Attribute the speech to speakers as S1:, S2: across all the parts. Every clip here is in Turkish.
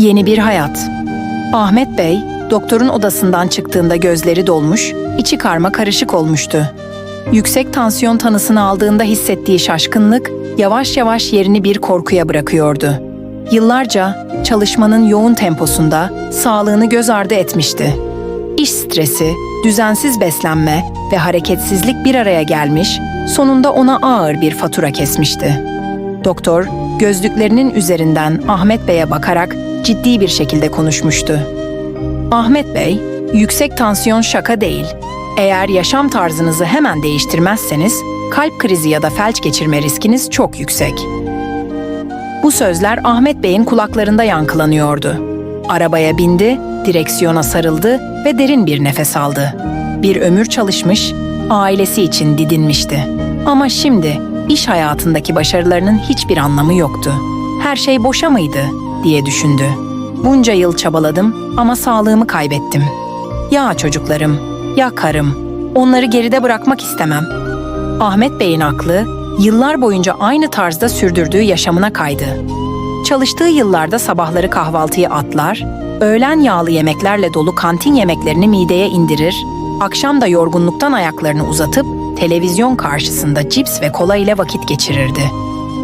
S1: Yeni bir hayat. Ahmet Bey, doktorun odasından çıktığında gözleri dolmuş, içi karma karışık olmuştu. Yüksek tansiyon tanısını aldığında hissettiği şaşkınlık yavaş yavaş yerini bir korkuya bırakıyordu. Yıllarca çalışmanın yoğun temposunda sağlığını göz ardı etmişti. İş stresi, düzensiz beslenme ve hareketsizlik bir araya gelmiş, sonunda ona ağır bir fatura kesmişti. Doktor, gözlüklerinin üzerinden Ahmet Bey'e bakarak ciddi bir şekilde konuşmuştu. Ahmet Bey, yüksek tansiyon şaka değil. Eğer yaşam tarzınızı hemen değiştirmezseniz kalp krizi ya da felç geçirme riskiniz çok yüksek. Bu sözler Ahmet Bey'in kulaklarında yankılanıyordu. Arabaya bindi, direksiyona sarıldı ve derin bir nefes aldı. Bir ömür çalışmış, ailesi için didinmişti. Ama şimdi iş hayatındaki başarılarının hiçbir anlamı yoktu. Her şey boşa mıydı diye düşündü. Bunca yıl çabaladım ama sağlığımı kaybettim. Ya çocuklarım, ya karım. Onları geride bırakmak istemem. Ahmet Bey'in aklı yıllar boyunca aynı tarzda sürdürdüğü yaşamına kaydı. Çalıştığı yıllarda sabahları kahvaltıyı atlar, öğlen yağlı yemeklerle dolu kantin yemeklerini mideye indirir, akşam da yorgunluktan ayaklarını uzatıp televizyon karşısında cips ve kola ile vakit geçirirdi.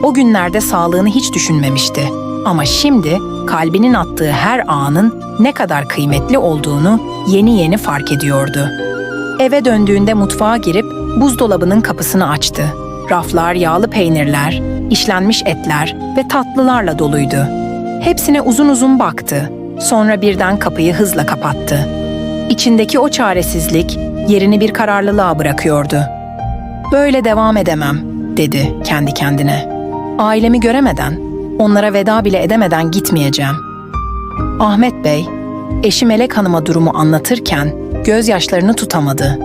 S1: O günlerde sağlığını hiç düşünmemişti. Ama şimdi kalbinin attığı her anın ne kadar kıymetli olduğunu yeni yeni fark ediyordu. Eve döndüğünde mutfağa girip buzdolabının kapısını açtı. Raflar yağlı peynirler, işlenmiş etler ve tatlılarla doluydu. Hepsine uzun uzun baktı. Sonra birden kapıyı hızla kapattı. İçindeki o çaresizlik yerini bir kararlılığa bırakıyordu. Böyle devam edemem, dedi kendi kendine. Ailemi göremeden, onlara veda bile edemeden gitmeyeceğim. Ahmet Bey, eşi Melek Hanım'a durumu anlatırken gözyaşlarını tutamadı.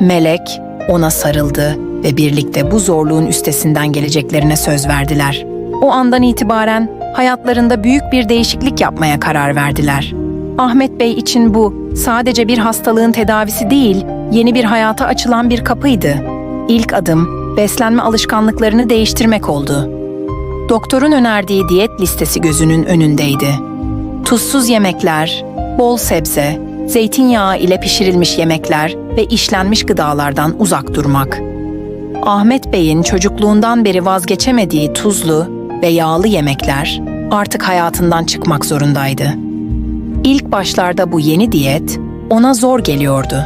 S1: Melek ona sarıldı ve birlikte bu zorluğun üstesinden geleceklerine söz verdiler. O andan itibaren hayatlarında büyük bir değişiklik yapmaya karar verdiler. Ahmet Bey için bu sadece bir hastalığın tedavisi değil, yeni bir hayata açılan bir kapıydı. İlk adım beslenme alışkanlıklarını değiştirmek oldu. Doktorun önerdiği diyet listesi gözünün önündeydi. Tuzsuz yemekler, bol sebze, zeytinyağı ile pişirilmiş yemekler ve işlenmiş gıdalardan uzak durmak. Ahmet Bey'in çocukluğundan beri vazgeçemediği tuzlu ve yağlı yemekler artık hayatından çıkmak zorundaydı. İlk başlarda bu yeni diyet ona zor geliyordu.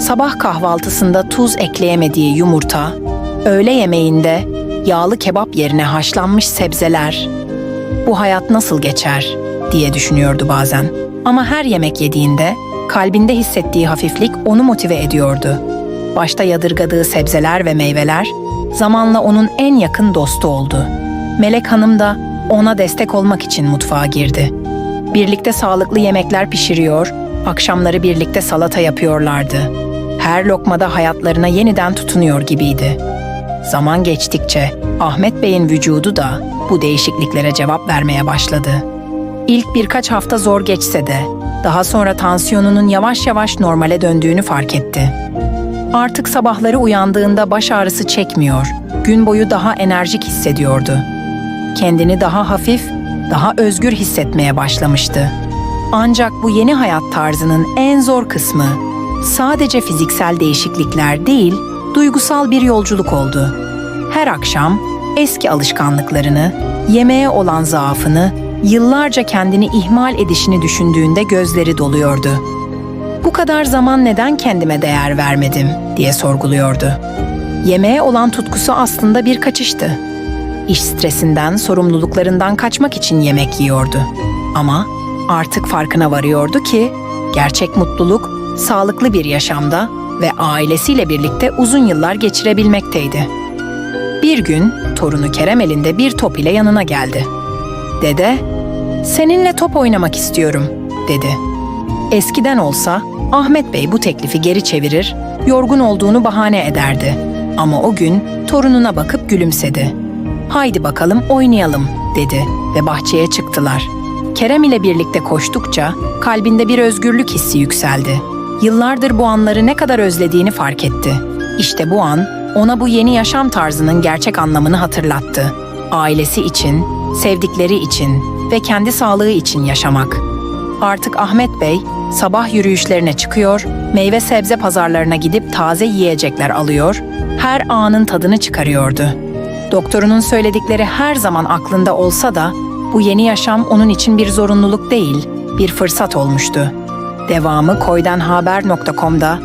S1: Sabah kahvaltısında tuz ekleyemediği yumurta, öğle yemeğinde yağlı kebap yerine haşlanmış sebzeler. Bu hayat nasıl geçer diye düşünüyordu bazen. Ama her yemek yediğinde kalbinde hissettiği hafiflik onu motive ediyordu. Başta yadırgadığı sebzeler ve meyveler zamanla onun en yakın dostu oldu. Melek Hanım da ona destek olmak için mutfağa girdi. Birlikte sağlıklı yemekler pişiriyor, akşamları birlikte salata yapıyorlardı. Her lokmada hayatlarına yeniden tutunuyor gibiydi. Zaman geçtikçe Ahmet Bey'in vücudu da bu değişikliklere cevap vermeye başladı. İlk birkaç hafta zor geçse de daha sonra tansiyonunun yavaş yavaş normale döndüğünü fark etti. Artık sabahları uyandığında baş ağrısı çekmiyor, gün boyu daha enerjik hissediyordu. Kendini daha hafif, daha özgür hissetmeye başlamıştı. Ancak bu yeni hayat tarzının en zor kısmı sadece fiziksel değişiklikler değil, duygusal bir yolculuk oldu. Her akşam eski alışkanlıklarını, yemeğe olan zaafını, yıllarca kendini ihmal edişini düşündüğünde gözleri doluyordu. Bu kadar zaman neden kendime değer vermedim diye sorguluyordu. Yemeğe olan tutkusu aslında bir kaçıştı. İş stresinden, sorumluluklarından kaçmak için yemek yiyordu. Ama artık farkına varıyordu ki gerçek mutluluk sağlıklı bir yaşamda ve ailesiyle birlikte uzun yıllar geçirebilmekteydi. Bir gün torunu Kerem elinde bir top ile yanına geldi. Dede, seninle top oynamak istiyorum, dedi. Eskiden olsa Ahmet Bey bu teklifi geri çevirir, yorgun olduğunu bahane ederdi. Ama o gün torununa bakıp gülümsedi. Haydi bakalım oynayalım, dedi ve bahçeye çıktılar. Kerem ile birlikte koştukça kalbinde bir özgürlük hissi yükseldi. Yıllardır bu anları ne kadar özlediğini fark etti. İşte bu an ona bu yeni yaşam tarzının gerçek anlamını hatırlattı. Ailesi için, sevdikleri için, ve kendi sağlığı için yaşamak. Artık Ahmet Bey sabah yürüyüşlerine çıkıyor, meyve sebze pazarlarına gidip taze yiyecekler alıyor, her anın tadını çıkarıyordu. Doktorunun söyledikleri her zaman aklında olsa da bu yeni yaşam onun için bir zorunluluk değil, bir fırsat olmuştu. Devamı koydanhaber.com'da